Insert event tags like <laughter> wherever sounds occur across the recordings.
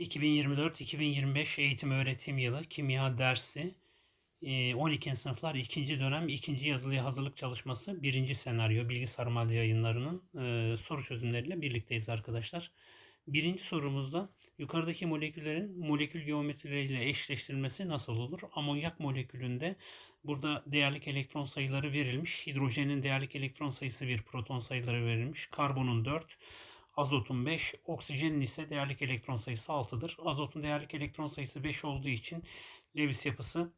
2024-2025 eğitim öğretim yılı kimya dersi e, 12. sınıflar 2. dönem 2. yazılıya hazırlık çalışması 1. senaryo Bilgi Sarmal yayınlarının e, soru çözümleriyle birlikteyiz arkadaşlar. Birinci sorumuzda yukarıdaki moleküllerin molekül geometrileriyle eşleştirilmesi nasıl olur? Amonyak molekülünde burada değerlik elektron sayıları verilmiş. Hidrojenin değerlik elektron sayısı 1, proton sayıları verilmiş. Karbonun 4, azotun 5, oksijenin ise değerlik elektron sayısı 6'dır. Azotun değerlik elektron sayısı 5 olduğu için Lewis yapısı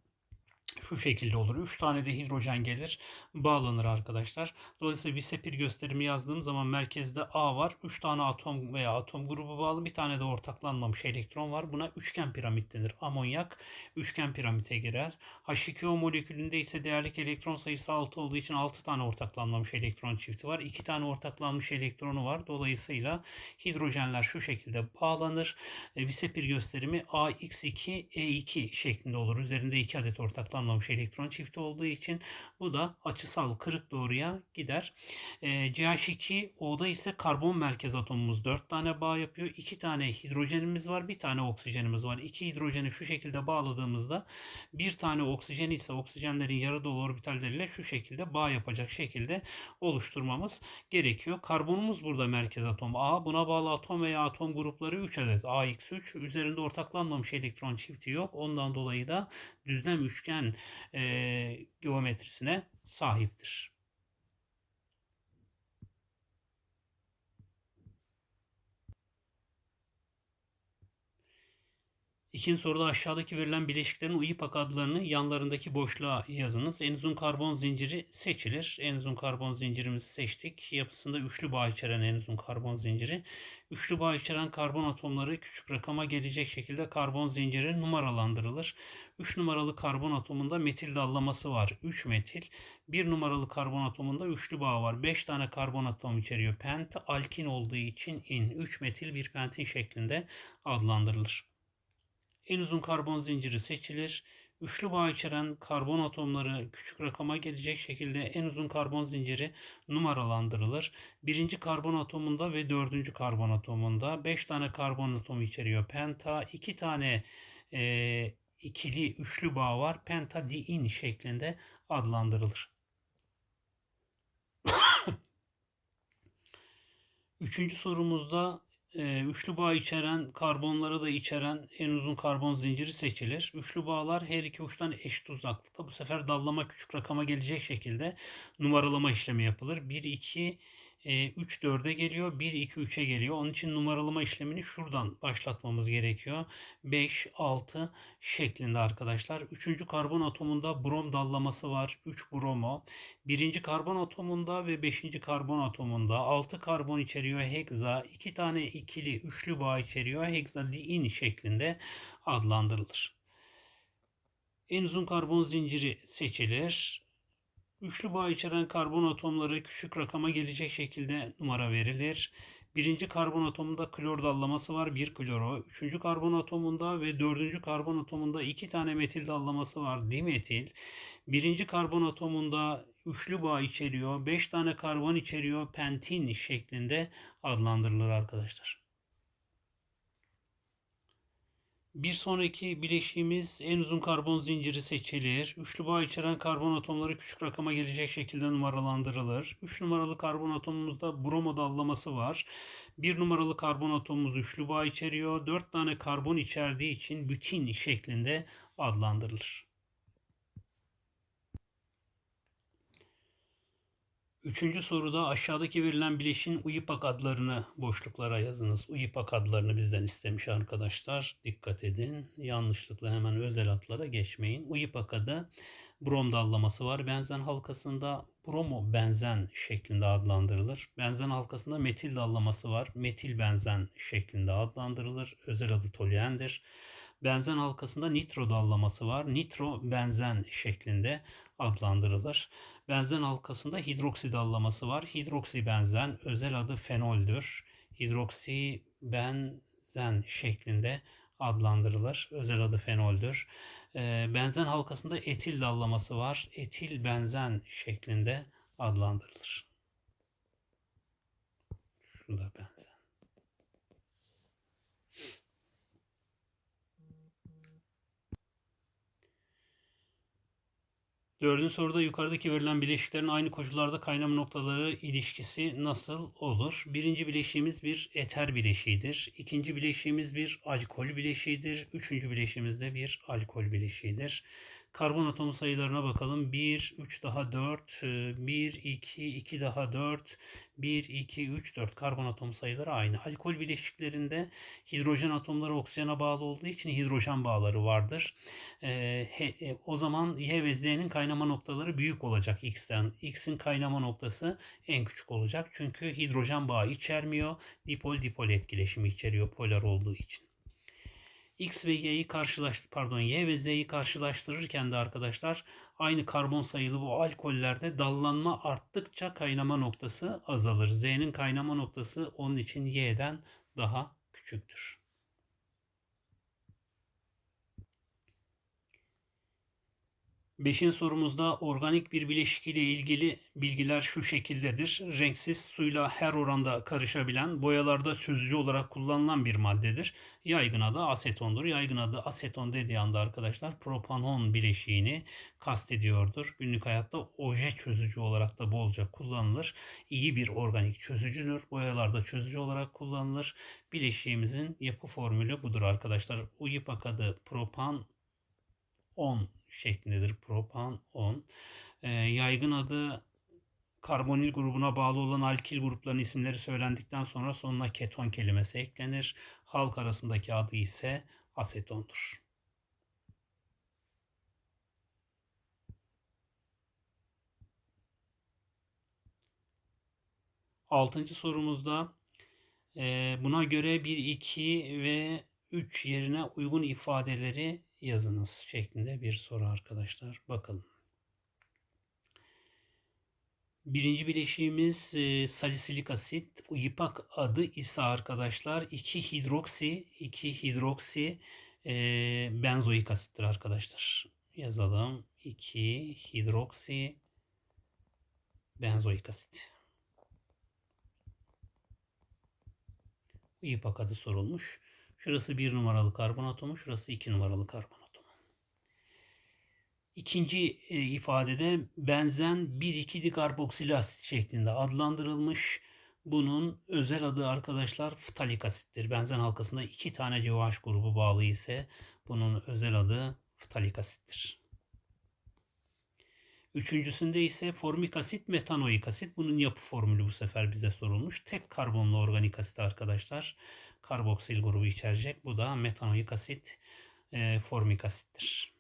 şu şekilde olur. 3 tane de hidrojen gelir. Bağlanır arkadaşlar. Dolayısıyla Visepir gösterimi yazdığım zaman merkezde A var. 3 tane atom veya atom grubu bağlı. Bir tane de ortaklanmamış elektron var. Buna üçgen piramit denir. Amonyak üçgen piramite girer. H2O molekülünde ise değerlik elektron sayısı 6 olduğu için 6 tane ortaklanmamış elektron çifti var. 2 tane ortaklanmış elektronu var. Dolayısıyla hidrojenler şu şekilde bağlanır. E, Visepir gösterimi AX2E2 şeklinde olur. Üzerinde 2 adet ortaklanmamış tamamlanmış elektron çifti olduğu için bu da açısal kırık doğruya gider. E, CH2O'da ise karbon merkez atomumuz 4 tane bağ yapıyor. 2 tane hidrojenimiz var. Bir tane oksijenimiz var. 2 hidrojeni şu şekilde bağladığımızda bir tane oksijen ise oksijenlerin yarı dolu orbitalleriyle şu şekilde bağ yapacak şekilde oluşturmamız gerekiyor. Karbonumuz burada merkez atom A. Buna bağlı atom veya atom grupları 3 adet. AX3 üzerinde ortaklanmamış elektron çifti yok. Ondan dolayı da düzlem üçgen e, geometrisine sahiptir. İkinci soruda aşağıdaki verilen bileşiklerin UIPAK adlarını yanlarındaki boşluğa yazınız. En uzun karbon zinciri seçilir. En uzun karbon zincirimizi seçtik. Yapısında üçlü bağ içeren en uzun karbon zinciri. Üçlü bağ içeren karbon atomları küçük rakama gelecek şekilde karbon zinciri numaralandırılır. 3 numaralı karbon atomunda metil dallaması var. 3 metil. 1 numaralı karbon atomunda üçlü bağ var. 5 tane karbon atom içeriyor. Pent alkin olduğu için in. 3 metil bir pentin şeklinde adlandırılır. En uzun karbon zinciri seçilir. Üçlü bağ içeren karbon atomları küçük rakama gelecek şekilde en uzun karbon zinciri numaralandırılır. Birinci karbon atomunda ve dördüncü karbon atomunda 5 tane karbon atomu içeriyor. Penta 2 tane e, ikili üçlü bağ var. Pentadiin şeklinde adlandırılır. <coughs> Üçüncü sorumuzda e, üçlü bağ içeren karbonları da içeren en uzun karbon zinciri seçilir. Üçlü bağlar her iki uçtan eşit uzaklıkta. Bu sefer dallama küçük rakama gelecek şekilde numaralama işlemi yapılır. 1, 2, 3 4'e geliyor. 1 2 3'e geliyor. Onun için numaralama işlemini şuradan başlatmamız gerekiyor. 5 6 şeklinde arkadaşlar. 3. karbon atomunda brom dallaması var. 3 bromo. 1. karbon atomunda ve 5. karbon atomunda 6 karbon içeriyor heksa. 2 tane ikili üçlü bağ içeriyor. Heksadin şeklinde adlandırılır. En uzun karbon zinciri seçilir. Üçlü bağ içeren karbon atomları küçük rakama gelecek şekilde numara verilir. Birinci karbon atomunda klor dallaması var. Bir kloro. Üçüncü karbon atomunda ve dördüncü karbon atomunda iki tane metil dallaması var. Dimetil. Birinci karbon atomunda üçlü bağ içeriyor. Beş tane karbon içeriyor. Pentin şeklinde adlandırılır arkadaşlar. Bir sonraki bileşiğimiz en uzun karbon zinciri seçilir. Üçlü bağ içeren karbon atomları küçük rakama gelecek şekilde numaralandırılır. 3 numaralı karbon atomumuzda bromo dallaması var. 1 numaralı karbon atomumuz üçlü bağ içeriyor. 4 tane karbon içerdiği için bütün şeklinde adlandırılır. Üçüncü soruda aşağıdaki verilen bileşin UYIPAK adlarını boşluklara yazınız. UYIPAK adlarını bizden istemiş arkadaşlar. Dikkat edin. Yanlışlıkla hemen özel adlara geçmeyin. UYIPAK adı brom dallaması var. Benzen halkasında bromo benzen şeklinde adlandırılır. Benzen halkasında metil dallaması var. Metil benzen şeklinde adlandırılır. Özel adı toluendir. Benzen halkasında nitro dallaması var. Nitro benzen şeklinde adlandırılır. Benzen halkasında hidroksi dallaması var. Hidroksi benzen özel adı fenoldür. Hidroksi benzen şeklinde adlandırılır. Özel adı fenoldür. Ee, benzen halkasında etil dallaması var. Etil benzen şeklinde adlandırılır. Şurada benzen. Dördüncü soruda yukarıdaki verilen bileşiklerin aynı koşullarda kaynama noktaları ilişkisi nasıl olur? Birinci bileşiğimiz bir eter bileşiğidir. İkinci bileşiğimiz bir alkol bileşiğidir. Üçüncü bileşiğimiz de bir alkol bileşiğidir. Karbon atomu sayılarına bakalım. 1, 3 daha 4, 1, 2, 2 daha 4, 1, 2, 3, 4 karbon atom sayıları aynı. Alkol bileşiklerinde hidrojen atomları oksijene bağlı olduğu için hidrojen bağları vardır. Ee, he, e, o zaman Y ve Z'nin kaynama noktaları büyük olacak X'ten. X'in kaynama noktası en küçük olacak. Çünkü hidrojen bağı içermiyor. Dipol dipol etkileşimi içeriyor polar olduğu için. X ve Y'yi karşılaş pardon Y ve Z'yi karşılaştırırken de arkadaşlar aynı karbon sayılı bu alkollerde dallanma arttıkça kaynama noktası azalır. Z'nin kaynama noktası onun için Y'den daha küçüktür. Beşinci sorumuzda organik bir bileşik ile ilgili bilgiler şu şekildedir. Renksiz suyla her oranda karışabilen, boyalarda çözücü olarak kullanılan bir maddedir. Yaygın adı asetondur. Yaygın adı aseton dediği anda arkadaşlar propanon bileşiğini kastediyordur. Günlük hayatta oje çözücü olarak da bolca kullanılır. İyi bir organik çözücüdür. Boyalarda çözücü olarak kullanılır. Bileşiğimizin yapı formülü budur arkadaşlar. UYIPAK adı propan 10 şeklindedir. Propan 10. E, yaygın adı karbonil grubuna bağlı olan alkil grupların isimleri söylendikten sonra sonuna keton kelimesi eklenir. Halk arasındaki adı ise asetondur. Altıncı sorumuzda e, buna göre 1, 2 ve 3 yerine uygun ifadeleri yazınız şeklinde bir soru arkadaşlar. Bakalım. Birinci bileşiğimiz e, salisilik asit. UYIPAK adı ise arkadaşlar 2 hidroksi 2 hidroksi e, benzoik asittir arkadaşlar. Yazalım. 2 hidroksi benzoik asit. UYIPAK adı sorulmuş. Şurası bir numaralı karbon atomu, şurası iki numaralı karbon atomu. İkinci e, ifadede benzen 1,2 dikarboksil asit şeklinde adlandırılmış. Bunun özel adı arkadaşlar ftalik asittir. Benzen halkasında iki tane COH grubu bağlı ise bunun özel adı ftalik asittir. Üçüncüsünde ise formik asit, metanoik asit. Bunun yapı formülü bu sefer bize sorulmuş. Tek karbonlu organik asit arkadaşlar karboksil grubu içerecek. Bu da metanoik asit, e, formik asittir.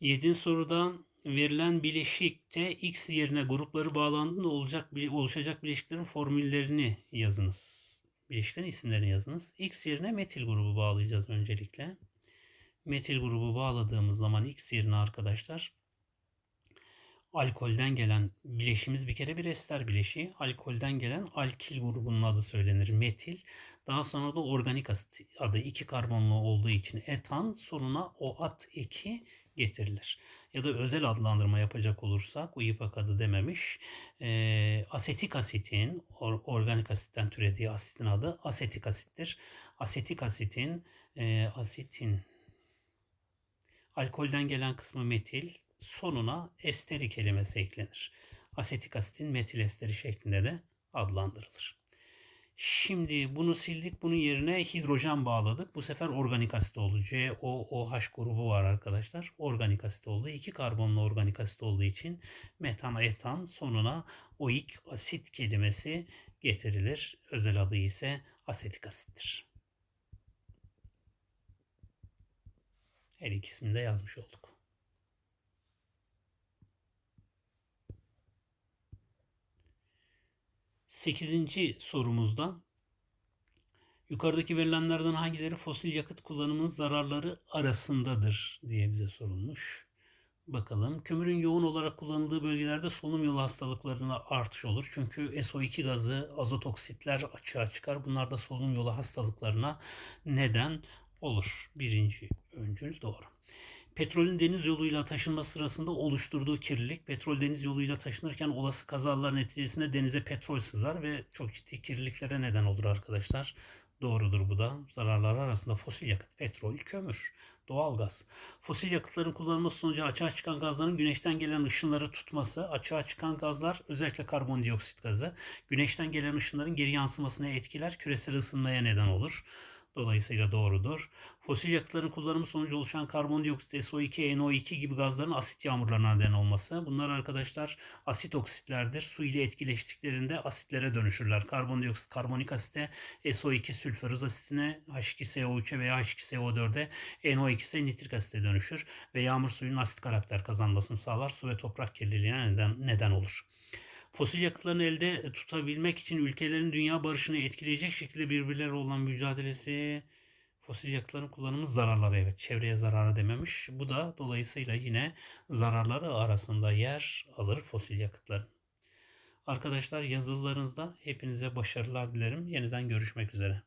Yedinci soruda verilen bileşikte X yerine grupları bağlandığında olacak oluşacak bileşiklerin formüllerini yazınız. Bileşiklerin isimlerini yazınız. X yerine metil grubu bağlayacağız öncelikle. Metil grubu bağladığımız zaman X yerine arkadaşlar alkolden gelen bileşimiz bir kere bir ester bileşiği. Alkolden gelen alkil grubunun adı söylenir metil. Daha sonra da organik asit adı iki karbonlu olduğu için etan sonuna o at eki getirilir. Ya da özel adlandırma yapacak olursak UYIPAK adı dememiş. E, asetik asitin or, organik asitten türediği asitin adı asetik asittir. Asetik asitin e, asitin alkolden gelen kısmı metil, sonuna esteri kelimesi eklenir. Asetik asitin metil esteri şeklinde de adlandırılır. Şimdi bunu sildik. Bunun yerine hidrojen bağladık. Bu sefer organik asit oldu. COOH grubu var arkadaşlar. Organik asit oldu. İki karbonlu organik asit olduğu için metan, etan sonuna oik asit kelimesi getirilir. Özel adı ise asetik asittir. Her ikisini de yazmış olduk. Sekizinci sorumuzda yukarıdaki verilenlerden hangileri fosil yakıt kullanımının zararları arasındadır diye bize sorulmuş. Bakalım. Kömürün yoğun olarak kullanıldığı bölgelerde solunum yolu hastalıklarına artış olur. Çünkü SO2 gazı, azot oksitler açığa çıkar. Bunlar da solunum yolu hastalıklarına neden olur. Birinci öncül doğru. Petrolün deniz yoluyla taşınma sırasında oluşturduğu kirlilik, petrol deniz yoluyla taşınırken olası kazalar neticesinde denize petrol sızar ve çok ciddi kirliliklere neden olur arkadaşlar. Doğrudur bu da. Zararlar arasında fosil yakıt, petrol, kömür, doğalgaz. Fosil yakıtların kullanılması sonucu açığa çıkan gazların güneşten gelen ışınları tutması, açığa çıkan gazlar özellikle karbondioksit gazı, güneşten gelen ışınların geri yansımasına etkiler, küresel ısınmaya neden olur. Dolayısıyla doğrudur. Fosil yakıtların kullanımı sonucu oluşan karbondioksit, SO2, NO2 gibi gazların asit yağmurlarına neden olması. Bunlar arkadaşlar asit oksitlerdir. Su ile etkileştiklerinde asitlere dönüşürler. Karbondioksit karbonik asite, SO2 sülfürüz asitine, H2SO3'e veya H2SO4'e, NO2 ise nitrik asite dönüşür ve yağmur suyunun asit karakter kazanmasını sağlar. Su ve toprak kirliliğine neden, neden olur. Fosil yakıtlarını elde tutabilmek için ülkelerin dünya barışını etkileyecek şekilde birbirleri olan mücadelesi fosil yakıtların kullanımı zararları evet çevreye zararı dememiş. Bu da dolayısıyla yine zararları arasında yer alır fosil yakıtların. Arkadaşlar yazılarınızda hepinize başarılar dilerim. Yeniden görüşmek üzere.